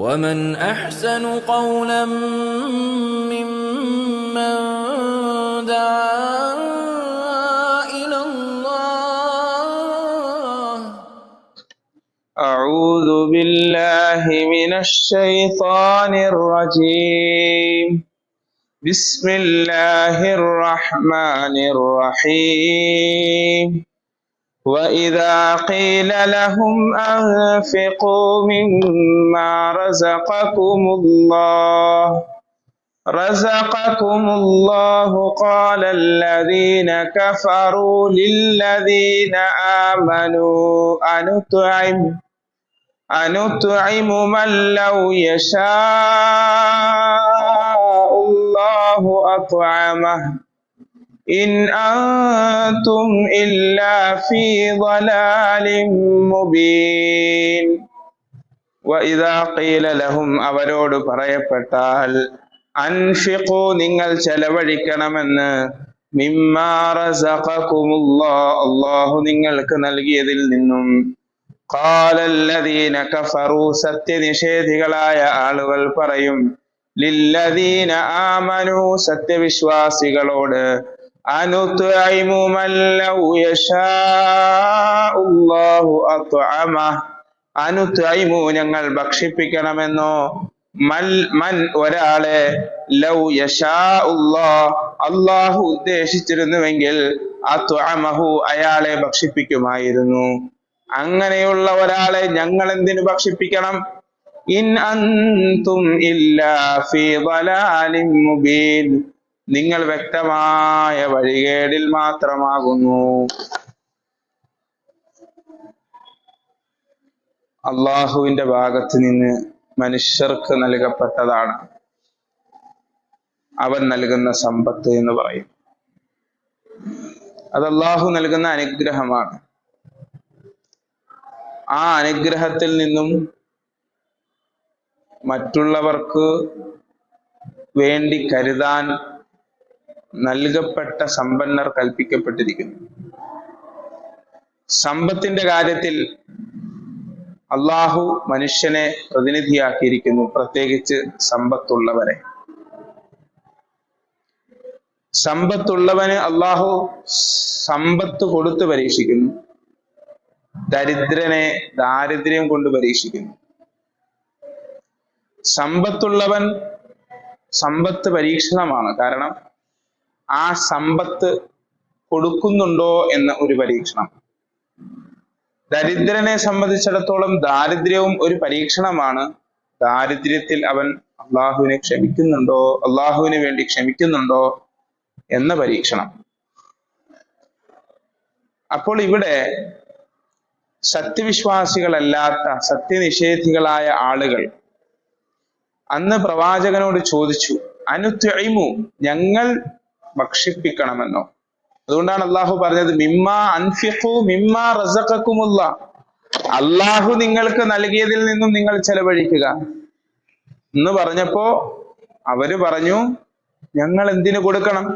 ومن احسن قولا ممن دعا إلى الله أعوذ بالله من الشيطان الرجيم. بسم الله الرحمن الرحيم. وإذا قيل لهم أنفقوا مما رزقكم الله رزقكم الله قال الذين كفروا للذين آمنوا أنطعم أنطعم من لو يشاء الله أطعمه إن أنتم إلا في ضلال مبين وإذا قيل لهم അവരോട് പറയപ്പെട്ടാൽ അൻഫിഖു നിങ്ങൾ ചെലവഴിക്കണമെന്ന് മിമ്മാ റസഖകുമുല്ലാ അല്ലാഹു നിങ്ങൾക്ക് നൽകിയതിൽ നിന്നും ഖാലല്ലദീന കഫറു സത്യനിഷേധികളായ ആളുകൾ പറയും ലില്ലദീന ആമനു സത്യവിശ്വാസികളോട് അനുത്വഇമു മൻ ലൗ യശാഉല്ലാഹു അത്അമഹ് അനുത്വഇമു ഞങ്ങൾ ഭക്ഷിപ്പിക്കണമെന്നോ? മൽ മൻ ഒരാളെ ലൗ യശാ ഉള്ള അള്ളാഹു ഉദ്ദേശിച്ചിരുന്നുവെങ്കിൽ അത്വഅമഹു അയാളെ ഭക്ഷിപ്പിക്കുമായിരുന്നു. അങ്ങനെയുള്ള ഒരാളെ ഞങ്ങൾ എന്തിനു ഭക്ഷിപ്പിക്കണം? ഇൻ അന്തും ഇല്ലാ ഫീ മുബീൻ. നിങ്ങൾ വ്യക്തമായ വഴികേടിൽ മാത്രമാകുന്നു. അള്ളാഹുവിന്റെ ഭാഗത്ത് നിന്ന് മനുഷ്യർക്ക് നൽകപ്പെട്ടതാണ്. അവൻ നൽകുന്ന സമ്പത്ത് എന്ന് പറയും. അത് അള്ളാഹു നൽകുന്ന അനുഗ്രഹമാണ്. ആ അനുഗ്രഹത്തിൽ നിന്നും മറ്റുള്ളവർക്ക് വേണ്ടി കരുതാൻ നൽകപ്പെട്ട സമ്പന്നർ കൽപ്പിക്കപ്പെട്ടിരിക്കുന്നു. സമ്പത്തിന്റെ കാര്യത്തിൽ അള്ളാഹു മനുഷ്യനെ പ്രതിനിധിയാക്കിയിരിക്കുന്നു പ്രത്യേകിച്ച് സമ്പത്തുള്ളവരെ. സമ്പത്തുള്ളവന് അള്ളാഹു സമ്പത്ത് കൊടുത്ത് പരീക്ഷിക്കുന്നു ദരിദ്രനെ ദാരിദ്ര്യം കൊണ്ട് പരീക്ഷിക്കുന്നു. സമ്പത്തുള്ളവൻ സമ്പത്ത് പരീക്ഷണമാണ്. കാരണം ആ സമ്പത്ത് കൊടുക്കുന്നുണ്ടോ എന്ന ഒരു പരീക്ഷണം. ദരിദ്രനെ സംബന്ധിച്ചിടത്തോളം ദാരിദ്ര്യവും ഒരു പരീക്ഷണമാണ്. ദാരിദ്ര്യത്തിൽ അവൻ അള്ളാഹുവിനെ ക്ഷമിക്കുന്നുണ്ടോ അള്ളാഹുവിന് വേണ്ടി ക്ഷമിക്കുന്നുണ്ടോ എന്ന പരീക്ഷണം. അപ്പോൾ ഇവിടെ സത്യവിശ്വാസികളല്ലാത്ത സത്യനിഷേധികളായ ആളുകൾ അന്ന് പ്രവാചകനോട് ചോദിച്ചു അനുത്യമു ഞങ്ങൾ ഭക്ഷിപ്പിക്കണമെന്നോ. അതുകൊണ്ടാണ് അള്ളാഹു പറഞ്ഞത് മിമ്മാ അൻഫിഖു മിമ്മാ റസഖക്കുമുള്ള അള്ളാഹു നിങ്ങൾക്ക് നൽകിയതിൽ നിന്നും നിങ്ങൾ ചെലവഴിക്കുക. എന്ന് പറഞ്ഞപ്പോ അവർ പറഞ്ഞു ഞങ്ങൾ എന്തിനു കൊടുക്കണം?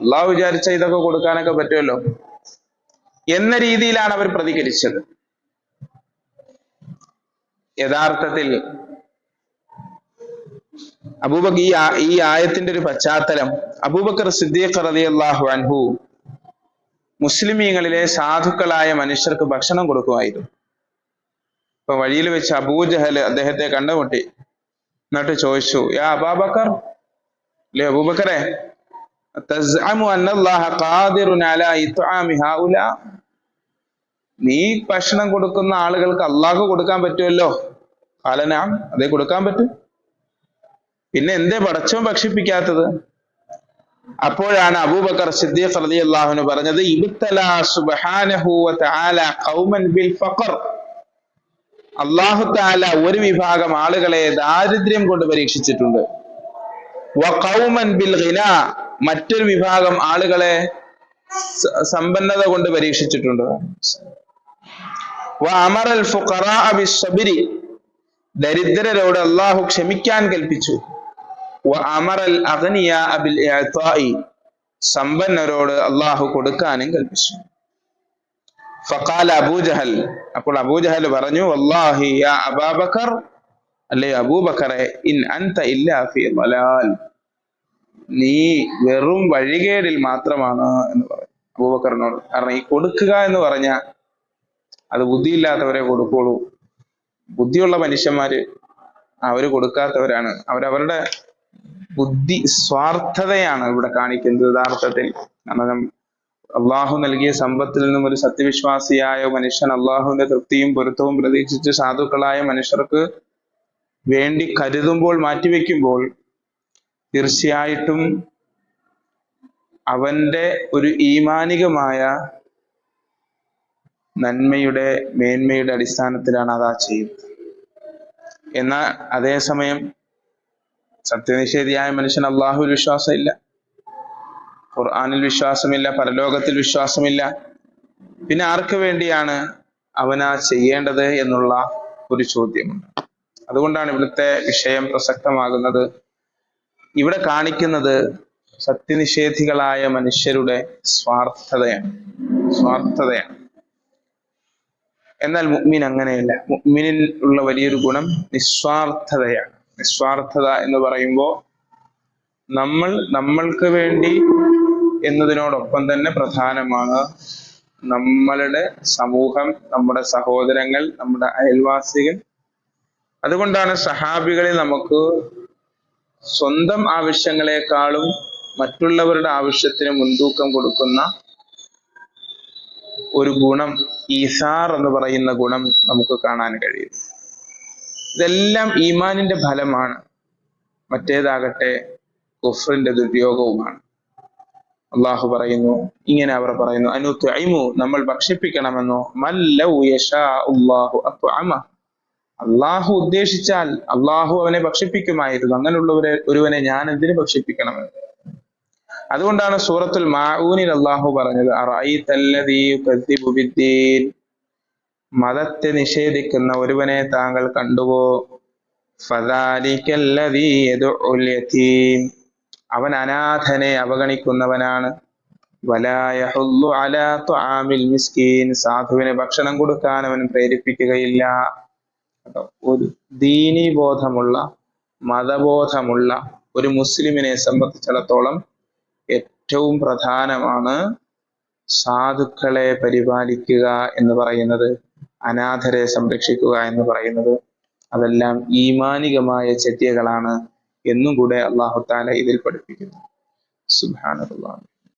അള്ളാഹു വിചാരിച്ച ഇതൊക്കെ കൊടുക്കാനൊക്കെ പറ്റുമല്ലോ. എന്ന രീതിയിലാണ് അവർ പ്രതികരിച്ചത്. യഥാർത്ഥത്തിൽ അബൂബക്കർ ഈ ഈ ആയത്തിന്റെ ഒരു പശ്ചാത്തലം അബൂബക്കർ സിദ്ദീഖ് റളിയല്ലാഹു അൻഹു മുസ്ലിമീങ്ങളിലെ സാധുക്കളായ മനുഷ്യർക്ക് ഭക്ഷണം കൊടുക്കുമായിരുന്നു. ഇപ്പൊ വഴിയിൽ വെച്ച് അബൂജഹൽ അദ്ദേഹത്തെ കണ്ടുമുട്ടി. എന്നിട്ട് ചോദിച്ചു യാ അബാബക്കർ? അല്ലേ അബൂബക്കറെ നീ ഭക്ഷണം കൊടുക്കുന്ന ആളുകൾക്ക് അള്ളാഹു കൊടുക്കാൻ പറ്റുമല്ലോ? കാലനാം അതേ കൊടുക്കാൻ പറ്റും. പിന്നെ എന്തേ പടച്ചവൻ ഭക്ഷിപ്പിക്കാത്തത്? അപ്പോഴാണ് അബൂബക്കർ സിദ്ദീഖ് റളിയല്ലാഹുവിന് പറഞ്ഞത് അള്ളാഹു താല ഒരു വിഭാഗം ആളുകളെ ദാരിദ്ര്യം കൊണ്ട് പരീക്ഷിച്ചിട്ടുണ്ട്. മറ്റൊരു വിഭാഗം ആളുകളെ സമ്പന്നത കൊണ്ട് പരീക്ഷിച്ചിട്ടുണ്ട്. അമറൽ ദരിദ്രരോട് അള്ളാഹു ക്ഷമിക്കാൻ കൽപ്പിച്ചു. അമറൽ അഗ്നിയ അബിൽ സമ്പന്നരോട് അള്ളാഹു കൊടുക്കാനും കൽപ്പിച്ചു. ഫഖാല അബൂജഹൽ അപ്പോൾ അബൂജഹൽ പറഞ്ഞു വല്ലാഹി യാ അബാബക്കർ. അല്ലേ അബൂബക്കറെ ഇൻ അൻത ഇല്ലാ ഫീ ളലാൽ നീ വെറും വഴികേടിൽ മാത്രമാണ് എന്ന് പറയും. അബൂബക്കറിനോട് കാരണം ഈ കൊടുക്കുക എന്ന് പറഞ്ഞ അത് ബുദ്ധിയില്ലാത്തവരെ കൊടുക്കുള്ളൂ. ബുദ്ധിയുള്ള മനുഷ്യന്മാര് അവർ കൊടുക്കാത്തവരാണ്. അവരവരുടെ ബുദ്ധി സ്വാർത്ഥതയാണ് ഇവിടെ കാണിക്കുന്നത് യഥാർത്ഥത്തിൽ. കാരണം അള്ളാഹു നൽകിയ സമ്പത്തിൽ നിന്നും ഒരു സത്യവിശ്വാസിയായ മനുഷ്യൻ അള്ളാഹുവിന്റെ തൃപ്തിയും പൊരുത്തവും പ്രതീക്ഷിച്ച് സാധുക്കളായ മനുഷ്യർക്ക് വേണ്ടി കരുതുമ്പോൾ മാറ്റിവെക്കുമ്പോൾ തീർച്ചയായിട്ടും അവന്റെ ഒരു ഈമാനികമായ നന്മയുടെ മേന്മയുടെ അടിസ്ഥാനത്തിലാണ് അതാ ചെയ്യുന്നത്. എന്നാൽ അതേസമയം സത്യനിഷേധിയായ മനുഷ്യൻ അള്ളാഹുവിൽ വിശ്വാസമില്ല. ഖുർആാനിൽ വിശ്വാസമില്ല പരലോകത്തിൽ വിശ്വാസമില്ല. പിന്നെ ആർക്ക് വേണ്ടിയാണ് അവനാ ചെയ്യേണ്ടത് എന്നുള്ള ഒരു ചോദ്യമുണ്ട്. അതുകൊണ്ടാണ് ഇവിടുത്തെ വിഷയം പ്രസക്തമാകുന്നത്. ഇവിടെ കാണിക്കുന്നത് സത്യനിഷേധികളായ മനുഷ്യരുടെ സ്വാർത്ഥതയാണ്. സ്വാർത്ഥതയാണ്. എന്നാൽ മുഅ്മിൻ അങ്ങനെയല്ല. മുഗ്മിനിൽ ഉള്ള വലിയൊരു ഗുണം നിസ്വാർത്ഥതയാണ്. നിസ്വാർത്ഥത എന്ന് പറയുമ്പോൾ നമ്മൾ നമ്മൾക്ക് വേണ്ടി എന്നതിനോടൊപ്പം തന്നെ പ്രധാനമാണ് നമ്മളുടെ സമൂഹം നമ്മുടെ സഹോദരങ്ങൾ നമ്മുടെ അയൽവാസികൾ. അതുകൊണ്ടാണ് സഹാബികളിൽ നമുക്ക് സ്വന്തം ആവശ്യങ്ങളെക്കാളും മറ്റുള്ളവരുടെ ആവശ്യത്തിന് മുൻതൂക്കം കൊടുക്കുന്ന ഒരു ഗുണം ഈസാർ എന്ന് പറയുന്ന ഗുണം നമുക്ക് കാണാൻ കഴിയും. ഇതെല്ലാം ഈമാനിന്റെ ഫലമാണ്. മറ്റേതാകട്ടെ കുഫറിന്റെ ദുര്യോഗവുമാണ്. അള്ളാഹു പറയുന്നു ഇങ്ങനെ അവർ പറയുന്നു അനു അനുത്വൈമു നമ്മൾ ഭക്ഷിപ്പിക്കണമെന്നോ? അള്ളാഹു ഉദ്ദേശിച്ചാൽ അള്ളാഹു അവനെ ഭക്ഷിപ്പിക്കുമായിരുന്നു. അങ്ങനെയുള്ളവരെ ഒരുവനെ ഞാൻ എന്തിനു ഭക്ഷിപ്പിക്കണമെന്ന് അതുകൊണ്ടാണ് സൂറത്തുൽ മാഊനിൽ അള്ളാഹു പറഞ്ഞത് മതത്തെ നിഷേധിക്കുന്ന ഒരുവനെ താങ്കൾ കണ്ടുവോ? അവൻ അനാഥനെ അവഗണിക്കുന്നവനാണ്. സാധുവിന് ഭക്ഷണം കൊടുക്കാൻ അവൻ പ്രേരിപ്പിക്കുകയില്ല. ഒരു ദീനി ബോധമുള്ള മതബോധമുള്ള ഒരു മുസ്ലിമിനെ സംബന്ധിച്ചിടത്തോളം ഏറ്റവും പ്രധാനമാണ് സാധുക്കളെ പരിപാലിക്കുക എന്ന് പറയുന്നത്. അനാഥരെ സംരക്ഷിക്കുക എന്ന് പറയുന്നത് അതെല്ലാം ഈമാനികമായ ചര്യകളാണ് എന്നും കൂടെ അള്ളാഹു താല ഇതിൽ പഠിപ്പിക്കുന്നു. സുബാനുള്ള